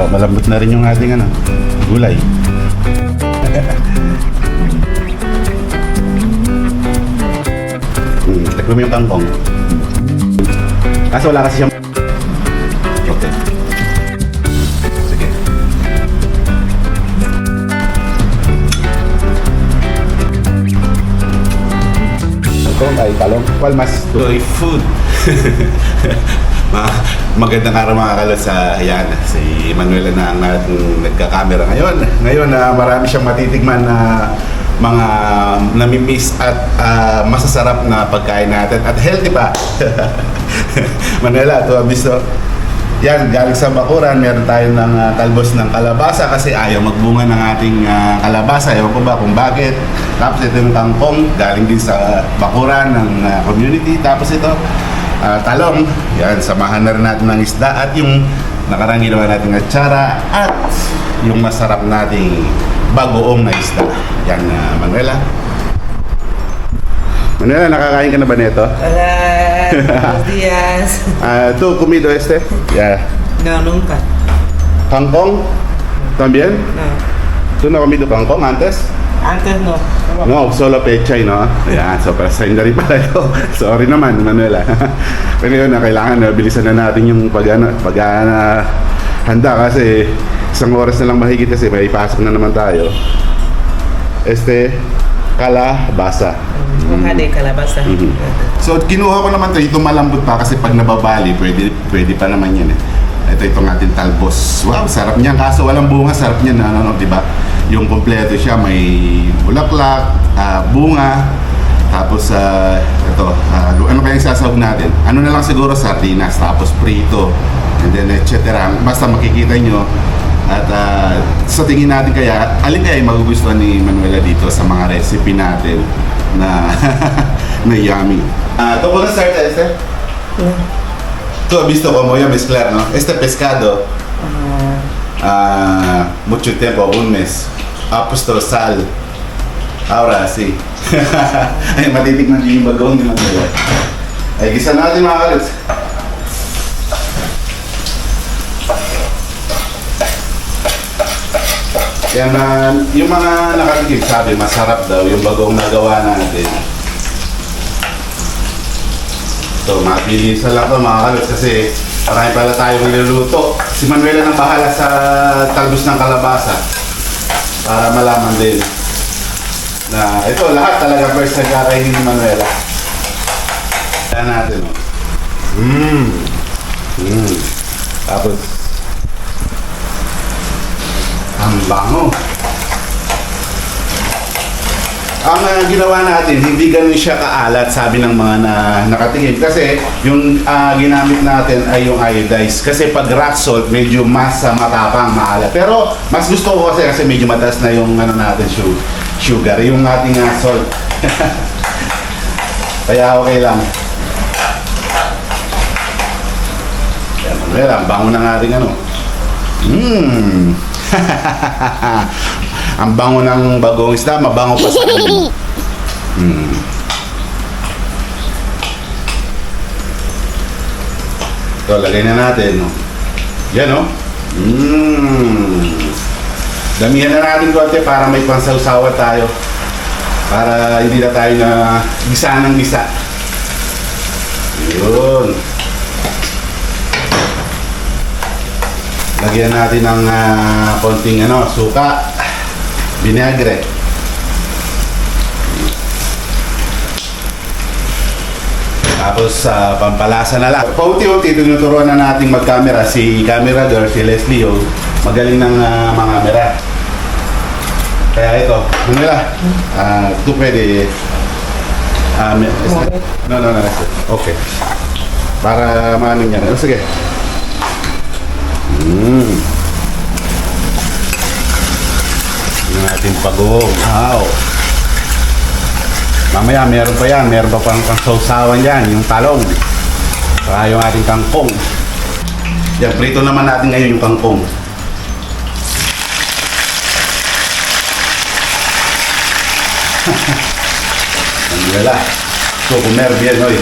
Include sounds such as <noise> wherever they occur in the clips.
Oh, malambot na rin yung ating ano, gulay. <laughs> hmm, tikman mo yung kangkong. Kaso wala kasi siyang... Okay. Sige. Kangkong ay talong. Well, mas... Toy food. <laughs> Ma magandang araw mga kalot sa ayan, si Manuel na ang ating nagka-camera ngayon. Ngayon na marami siyang matitigman na mga namimiss at ah, masasarap na pagkain natin at healthy pa. <laughs> Manuela, to abiso. Yan, galing sa Bakuran, meron tayo ng ah, talbos ng kalabasa kasi ayaw magbunga ng ating ah, kalabasa. Ewan ko ba kung bakit. Tapos ito yung kangkong, galing din sa Bakuran ng ah, community. Tapos ito, ah, talong. Yan, samahan na rin natin ng isda at yung nakarang ginawa natin atsara at yung masarap nating bagoong na isda. Yan, ah, Manuela. Manuela, nakakain ka na ba nito? Hola, <laughs> buenos días. Ah, ¿Tú comido este? Ya. No, nunca. ¿Kangkong? ¿También? No. ¿Tú no has comido kangkong antes? Antes no. No, solo pechay, no? Yan, so para sa na rin pala ito. <laughs> Sorry naman, Manuela. <laughs> Pero yun, na kailangan na bilisan na natin yung pag, ano, pag ah, handa kasi isang oras na lang mahigit kasi may pasok na naman tayo. Este, kalabasa. Hoja de calabaza. Mhm. So, kinuha ko naman ito. Ito malambot pa kasi pag nababali, pwede, pwede pa naman yan eh. Ito itong ating talbos. Wow, sarap niyan. Kaso walang bunga, sarap niyan. Ano, ano, di ba? Yung kompleto siya, may bulaklak, ah, bunga, tapos ah, ito, ah, ano kayang sasawag natin? Ano na lang siguro sardinas, tapos prito, and then etc. Basta makikita nyo. At ah, sa tingin natin kaya, alin kaya yung magugustuhan ni Manuela dito sa mga recipe natin na <laughs> na yummy. Ah, ¿Tú puedes hacer este? Tú has visto cómo yo mezclar, ¿no? Este pescado, ah, mucho tiempo, un mes, ha puesto sal. Ahora sí. <laughs> Ay, matitikman din yung bagong ni Manuela. Ay, gisa natin mga kalits. Yan na, yung mga nakatikim sabi, masarap daw yung bagong nagawa natin. So, mabilis na lang to mga kalos kasi marami pala tayo niluluto. Si Manuela nang bahala sa talbos ng kalabasa para malaman din na ito lahat talaga first na kakainin ni Manuela. Kaya natin. Oh. Mmm. Mmm. Tapos, ang bango. Ang ah, ginawa natin, hindi ganun siya kaalat, sabi ng mga na, nakatingin. Kasi yung ah, ginamit natin ay yung iodized. Kasi pag rock salt, medyo mas ah, matapang, maalat. Pero mas gusto ko kasi kasi medyo mataas na yung ano natin, su- sugar, yung ating ah, salt. <laughs> Kaya okay lang. Yan, Manuel, ang bango ng ating ano. Mmm. <laughs> ang bango ng bagong isda, mabango pa sa <laughs> amin. Hmm. Ito, lagay na natin. No? Yan, no? Mmm. Damihan na natin konti para may pansawsawa tayo. Para hindi na tayo na gisa ng gisa. Yun. Lagyan natin ng ah, konting ano, suka, vinagre. Tapos sa pampalasa na lang. Paunti-unti tinuturuan na nating mag-camera si camera girl, si Leslie o magaling ng ah, mga camera. Kaya ito, Manila, ah ito pwede may- no, no, no, okay. Para maano niya. Oh, sige. Mm. Yung ating pagong. Wow. Mamaya meron pa yan. Meron pa pang pang sausawan yan. Yung talong. Saka yung ating kangkong. Yan, prito naman natin ngayon yung kangkong. <laughs> Ang wala. So, comer bien hoy.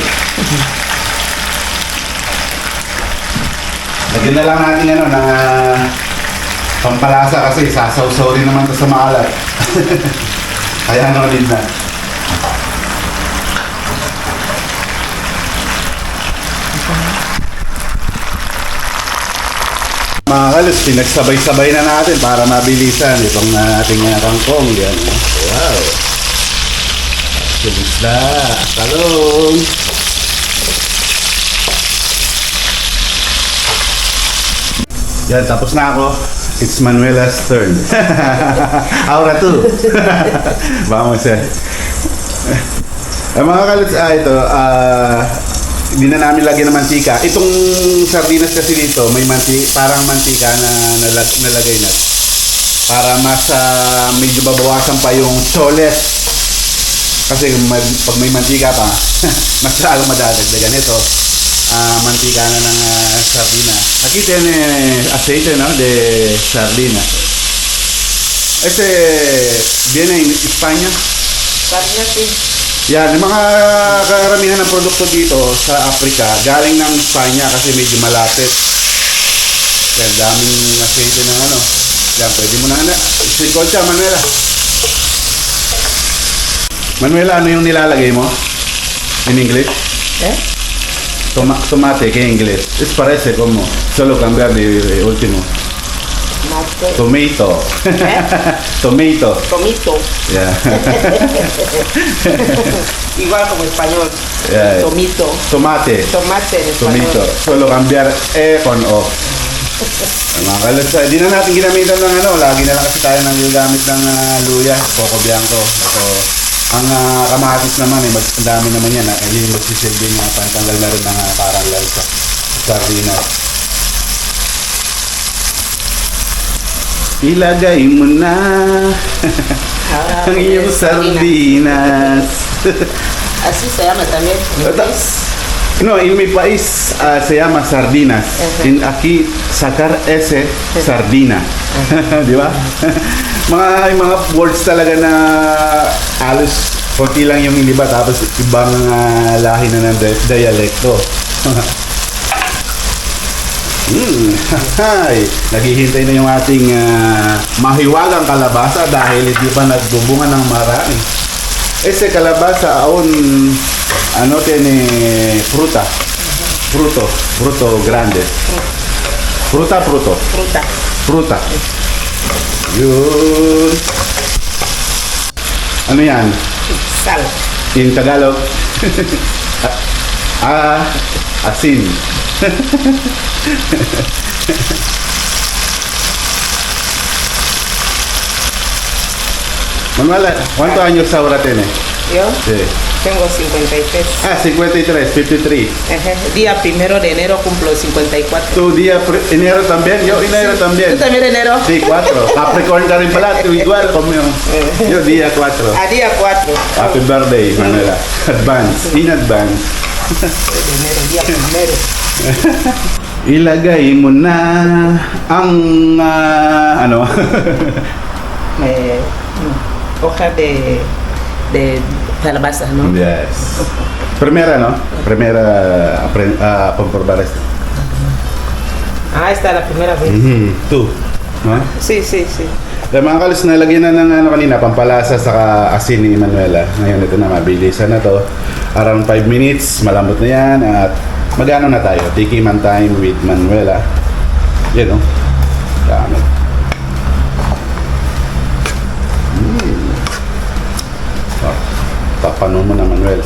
Lagyan na lang natin ano, ng ah, Pampalasa kasi, sasaw-saw rin naman to sa maalat. <laughs> Kaya ano din na. Mga kalos, pinagsabay-sabay na natin para mabilisan itong uh, ating uh, kangkong. Yan. Wow. Sumisda. Talong. Yan, tapos na ako. It's Manuela's turn. <laughs> Aura 2. Vamos eh. Eh, mga kalits, ah, ito, ah, hindi na namin lagyan ng mantika. Itong sardinas kasi dito, may manti, parang mantika na nalag, nalagay na. Para mas ah, medyo babawasan pa yung choles. Kasi may, pag may mantika pa, <laughs> mas lalo madadagdagan ito. Ah, mantika na ng ah, sardina. Aquí tiene aceite, no? De sardina. Este viene en España. Parang si Yan, yung mga karamihan ng produkto dito sa Africa, galing ng Espanya kasi medyo malapit. Yan, daming aceite ng ano. Yan, pwede mo na na. Sikoncha, Manuela. Manuela, ano yung nilalagay mo? In English? Eh? Toma tomate, que en inglés. Es parece como solo cambiar de, de último. Mate. Tomato. Eh? Tomato. <laughs> Tomito. Yeah. <laughs> Igual como español. Yeah. Tomito. Tomate. Tomate en español. Tomito. Solo cambiar E con O. Mga di na natin ginamitan ng ano, lagi na lang kasi tayo nang gagamit ng ah, luya, coco bianco. Ito, ang ah, kamatis naman, eh, ang dami naman yan, eh, hindi magsisilbi nga, pantanggal na rin ng ah, parang lalsa. Sardinas. Ilagay mo na Ah, <laughs> ang iyong sardinas. Así se llama también. No, en mi país ah, se llama sardinas. En, aquí sacar ese sardina. <laughs> Di ba? <laughs> mga mga words talaga na alos konti lang yung iniba tapos ibang ah, lahi na ng di- dialekto. <laughs> Hmm, hay. Naghihintay na yung ating ah, mahiwagang kalabasa dahil hindi pa nagbubunga ng marami. Ese kalabasa aún ano tiene fruta. Fruto, fruto grande. Fruta, fruto. Fruta. Fruta. Yun. Ano yan? Sal. In Tagalog. <laughs> ah, asin. Manuela, ¿cuántos años ahora tienes? Yo Sí. Tengo 53. Ah, 53, 53. Ajá. Día primero de enero cumplo 54. Tu día enero también, yo enero también. ¿Tú también enero? Sí, 4. Capricorn ka rin pala, tu igual como yo. Día 4. A día 4. Happy birthday, Manuela. Advance, in advance. Enero, día primero. <laughs> Ilagay mo na ang ah, ano? <laughs> Eh, hoja de, de calabaza, ¿no? yes. Primera, no? Primera apren ah, comprobar esto. Ah, esta es la primera vez. Mhm. Two. No? Sí, sí, sí. Yung mga kalis na lagyan na ng ano kanina, pampalasa sa asin ni Manuela. Ngayon ito na, mabilisan na to. Around 5 minutes, malambot na yan. At magano na tayo, tikiman time with Manuela. Yan o. Dami. Mm. Oh, tapano mo na Manuel.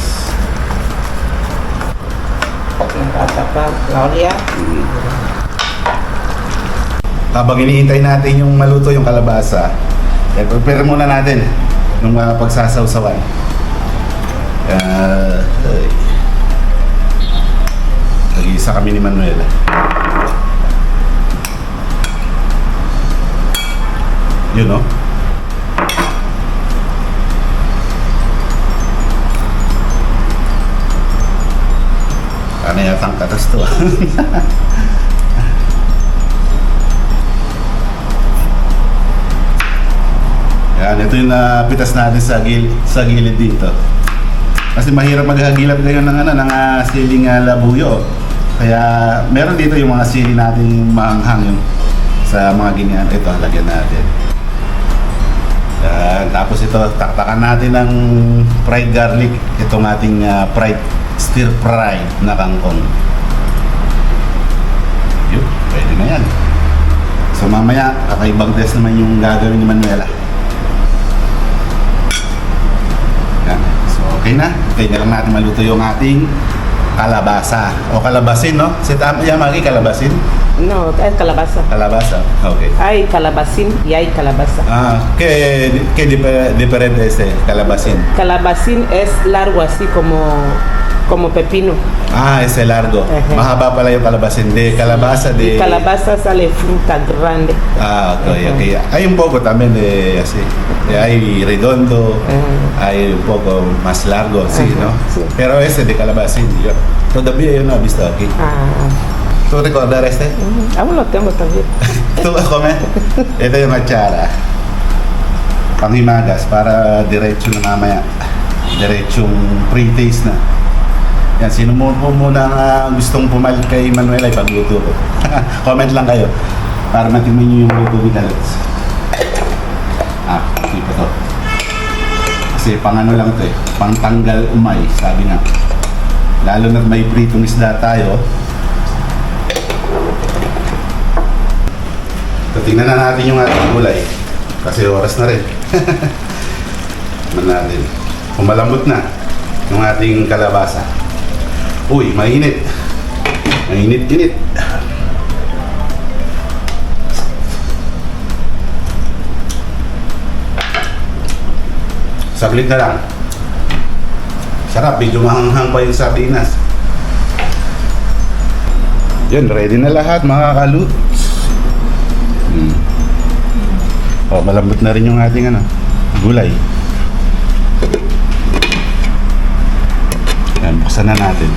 Tapar la olla. Habang iniintay natin yung maluto yung kalabasa, eh, prepare muna natin yung mga pagsasawsawan. Uh. Nag-iisa kami ni Manuel. Yun no? Ano yatang katas to ah. Yan, ito yung napitas natin sa, gil sa gilid dito. Kasi mahirap maghagilap ngayon ng, ano, ng ah, siling ah, labuyo. Kaya meron dito yung mga sili nating maanghang yung sa mga ganyan. Ito, lagyan natin. Yan. Tapos ito, taktakan natin ng fried garlic. Itong ating ah, fried stir fried na kangkong. Yun, pwede na yan. So mamaya, kakaibang test naman yung gagawin ni Manuela. Yan. So okay na. Okay na lang natin maluto yung ating kalabasa. O kalabasin, no? Si Tama Yamagi, kalabasin? No, es calabaza. Kalabasa. Okay. Hay calabacín y hay calabaza. Ah, ¿qué, qué dif- diferente es este calabacín? Calabacín es largo así como, como pepino. Ah, ese largo. Ajá. Pala yung kalabacín. De calabaza de... Y calabaza sale fruta grande. Ah, ok, Ajá. ok. Hay un poco también de así. hay redondo, Ajá. hay un poco más largo, sí, Ajá, ¿no? sí. Pero ese de calabacín, yo todavía yo no he visto aquí. Ah, ¿Tú recordar este? aún lo tengo también. <laughs> ¿Tú vas a comer? Ito yung atsara. Panghimagas para diretso na mamaya. Diretsong pre-taste na. Yan, sino mo po muna nga gustong pumalit kay Manuel ay pagluto ko. <laughs> Comment lang kayo para matingnan nyo yung luto ni Galots. Ah, hindi pa to. Kasi pang ano lang to eh, pang tanggal umay, sabi nga. Lalo na may pritong isda tayo, So, tingnan na natin yung ating gulay. Kasi oras na rin. <laughs> Tingnan natin. Kung malambot na yung ating kalabasa. Uy, mainit. Mainit-init. Saglit na lang. Sarap, medyo mahanghang pa yung sardinas. Yun, ready na lahat mga kaluts. Hmm. Oh, malambot na rin yung ating ano, gulay. Yan, buksan na natin.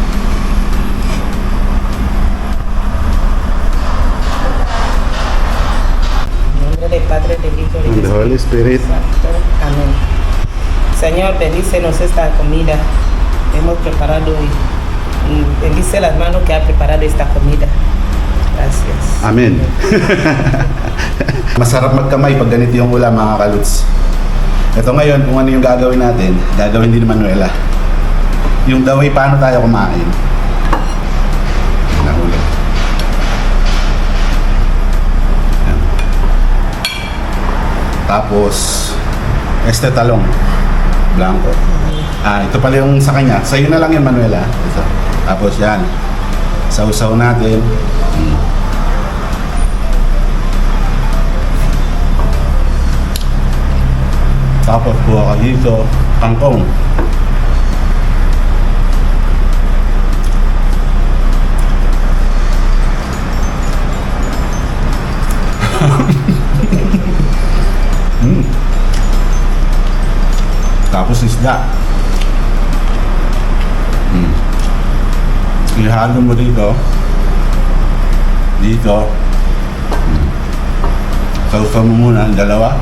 And the Holy Spirit. Amén. Señor, bendícenos esta comida que hemos preparado y, y bendice las manos que ha preparado esta comida. Gracias. Amen. <laughs> Masarap magkamay pag ganito yung ulam mga kaluts. Ito ngayon, kung ano yung gagawin natin, gagawin din ni Manuela. Yung the way paano tayo kumain. Tapos, este talong. Blanco. Ah, ito pala yung sa kanya. Sa'yo na lang yan, Manuela. Ito. Tapos yan. Sausaw natin. Mm. Tapos buha ka dito, kangkong. Mm. Tapos isda. Mm. Ihalo mo dito. Dito. Mm. Sausaw mo muna ang dalawa.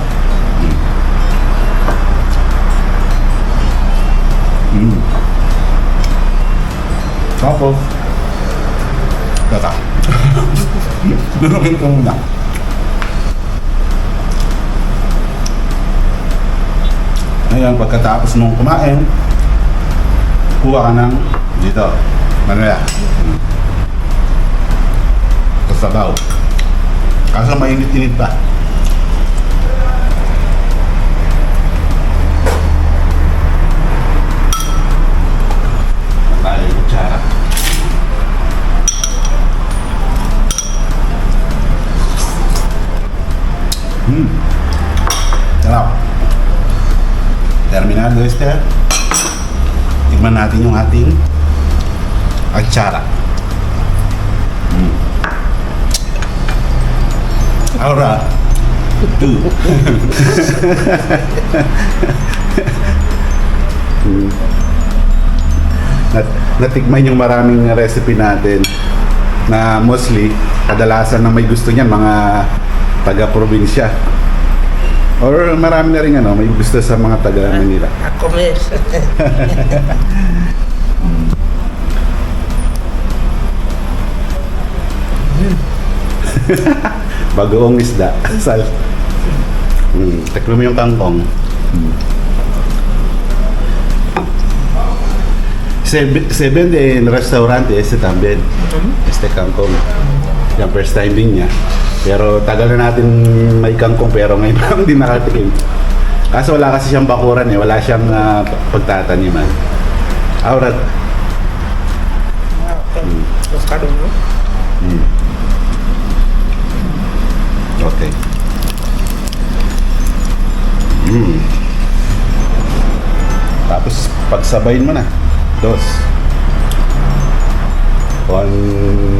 Mm. Tapos, tata. <laughs> Durukin ko muna. Ngayon, pagkatapos mong kumain, kuha ka ng dito. Manuela. Mm. Ito sabaw. Kaso mainit-init pa. Terminado este. Tikman natin yung ating atsara. Ahora, two. Hmm. <laughs> Nat natikman yung maraming recipe natin na mostly kadalasan na may gusto niyan mga taga-probinsya. Or marami na rin ano, may gusto sa mga taga Manila. A comer. <laughs> Bagoong isda. Sal. Mm, tikman mo yung kangkong. Mm. Se, se vende en restaurante este también. Este kangkong. Yung first time din niya. Pero tagal na natin may kangkong pero ngayon <laughs> pa hindi nakatikim. Kaso wala kasi siyang bakuran eh. Wala siyang ah, pagtataniman. Buscaron, ¿no? Mm. Okay. Mm. Tapos pagsabayin mo na. Dos. One.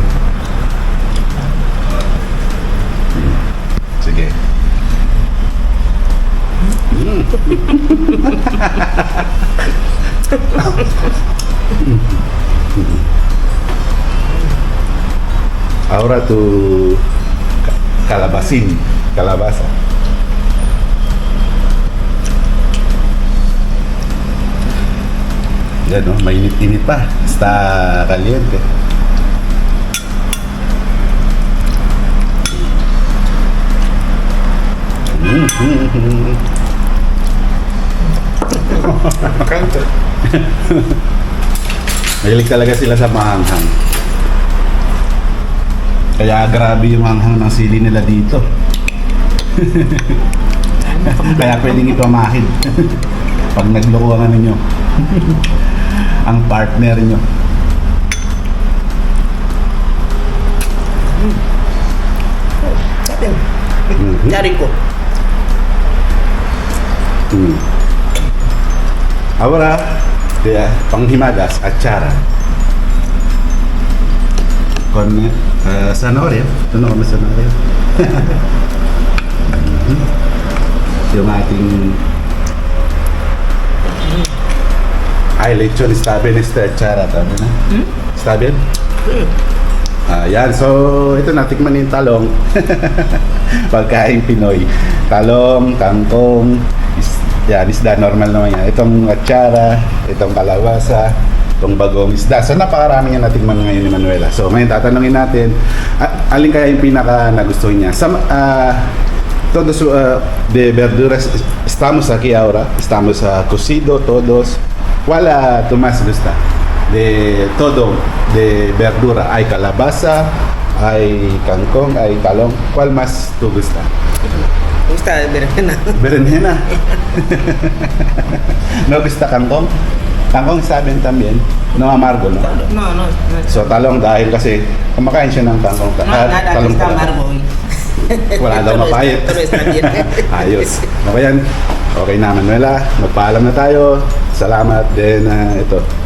<laughs> Ahora tu ca- calabacín, calabaza. Yan no, mainit-init pa. Está caliente. Mahilig talaga sila sa mahanghang. Kaya grabe yung hanghang ng sili nila dito. <laughs> Kaya pwedeng ipamahid. <laughs> Pag nagloko ang ano nyo. <laughs> ang partner nyo. Sabi, Mhm. Jericho. Mm. Ahora, de panghimagas, atsara. Con uh, zanahoria. Ito na kami zanahoria. <laughs> Yung ating Ay, lechon está bien este atsara. Tama na? Está bien? Mm. Ah, yan. So, ito na, tikman yung talong. <laughs> Pagkain Pinoy. Talong, kangkong, yan, isda, normal naman yan. Itong atsara, itong kalabasa, itong bagong isda. So, napakarami yan natikman ngayon ni Manuela. So, ngayon tatanungin natin, alin kaya yung pinaka nagustuhan niya? Sa, ah, todos ah, de verduras, estamos aquí ahora, estamos ah, cocido todos. ¿Cuál ah, tú más gusta? De todo, de verdura. Hay calabaza, hay kangkong, hay talong. ¿Cuál más tú gusta? Gusta berenjena. Berenjena. ¿No gusta kangkong? Kangkong sabi también. No amargo, no? No, no, no. So talong dahil kasi kumakain siya ng kangkong. No, ah, nada, talong pala. amargo hoy. <laughs> Wala daw mapayat. <laughs> Ayos. Okay yan. Okay na, Manuela. Magpaalam na tayo. Salamat. Then, ah, ito.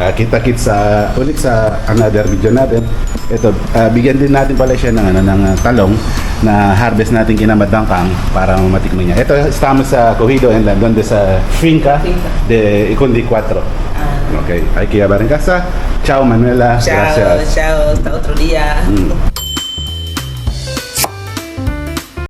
Ah, kita-kit sa ulit sa another video natin. Ito, ah, bigyan din natin pala siya ng, ano, ng ah, talong na harvest natin kinamadangkang para matikman niya. Ito, estamos sa Cogido en la donde sa Finca de Icundi 4. Ah, Okay, hay que llevar en casa. Ciao, Manuela. chao, Gracias. chao, hasta otro día. Mm.